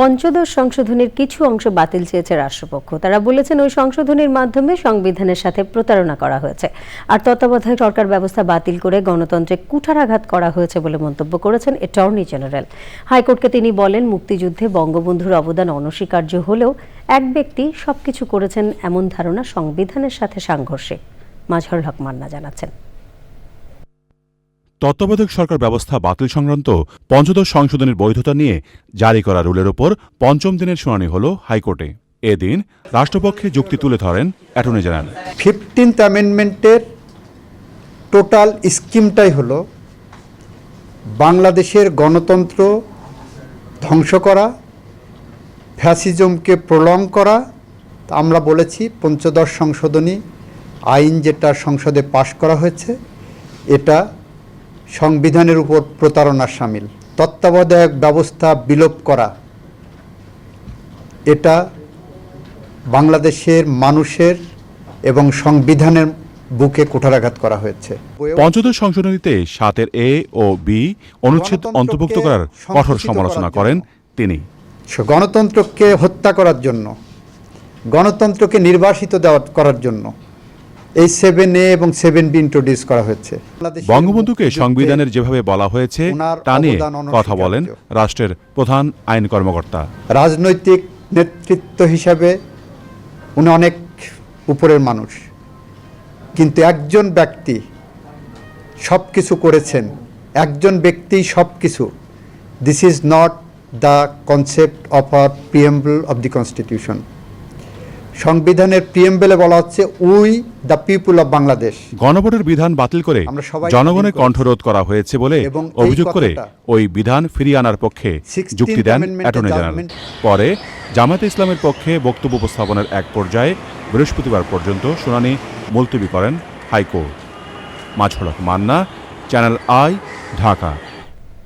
পঞ্চদশ সংশোধনীর কিছু অংশ বাতিল চেয়েছে রাষ্ট্রপক্ষ। তারা বলেছেন ওই সংশোধনীর মাধ্যমে সংবিধানের সাথে প্রতারণা করা হয়েছে। আর তত্ত্বাবধায়ক সরকার ব্যবস্থা বাতিল করে গণতন্ত্রে কুঠারাঘাত করা হয়েছে বলে মন্তব্য করেছেন অ্যাটর্নি জেনারেল। হাইকোর্টকে তিনি বলেন, মুক্তিযুদ্ধে বঙ্গবন্ধুর অবদান অনস্বীকার্য হলেও এক ব্যক্তি সবকিছু করেছেন এমন ধারণা সংবিধানের সাথে সাংঘর্ষে মাজহর হক মান্না জানাচ্ছেন। তত্ত্বাবধায়ক সরকার ব্যবস্থা বাতিল সংক্রান্ত পঞ্চদশ সংশোধনের বৈধতা নিয়ে জারি করা রুলের ওপর পঞ্চম দিনের শুনানি হল হাইকোর্টে। এদিন রাষ্ট্রপক্ষে যুক্তি তুলে ধরেন অ্যাটর্নি জেনারেল। ফিফটিন্থ অ্যামেন্ডমেন্টের টোটাল স্কিমটাই হলো বাংলাদেশের গণতন্ত্র ধ্বংস করা, ফ্যাসিজমকে প্রলং করা। আমরা বলেছি পঞ্চদশ সংশোধনী আইন যেটা সংসদে পাশ করা হয়েছে, এটা সংবিধানের উপর প্রতারণার সামিল। তত্ত্বাবধায়ক ব্যবস্থা বিলোপ করা। এটা বাংলাদেশের মানুষের এবং সংবিধানের বুকে কুঠারাঘাত করা হয়েছে। পঞ্চদশ সংশোধনীতে সাতের এ ও বি অনুচ্ছেদ অন্তর্ভুক্ত করার কঠোর সমালোচনা করেন তিনি। গণতন্ত্রকে হত্যা করার জন্য। গণতন্ত্রকে নির্বাসিত দেওয়া করার জন্য। এই সেভেন এ এবং সেভেন বি ইন্ট্রোডিউস করা হয়েছে। বঙ্গবন্ধুকে সংবিধানের যেভাবে বলা হয়েছে তা নিয়ে কথা বলেন রাষ্ট্রের প্রধান আইন কর্মকর্তা। রাজনৈতিক নেতৃত্ব হিসাবে উনি অনেক উপরের মানুষ। কিন্তু একজন ব্যক্তি সব কিছু করেছেন একজন ব্যক্তি সব কিছু this is not the concept of our preamble of the constitution সংবিধানের প্রিয়েম্বলে বলা হচ্ছে we the people of Bangladesh গণভোটের বিধান বাতিল করে জনগণের কণ্ঠরোধ করা হয়েছে বলে অভিযোগ করে ওই বিধান ফিরিয়ে আনার পক্ষে 16th যুক্তি দেন অ্যাটর্নি জেনারেল। পরে জামায়াতে ইসলামের পক্ষে বক্তব্য উপস্থাপনের এক পর্যায়ে বৃহস্পতিবার পর্যন্ত শুনানি মুলতবি করেন হাইকোর্ট। মাঝড়ক মান্না চ্যানেল আই ঢাকা।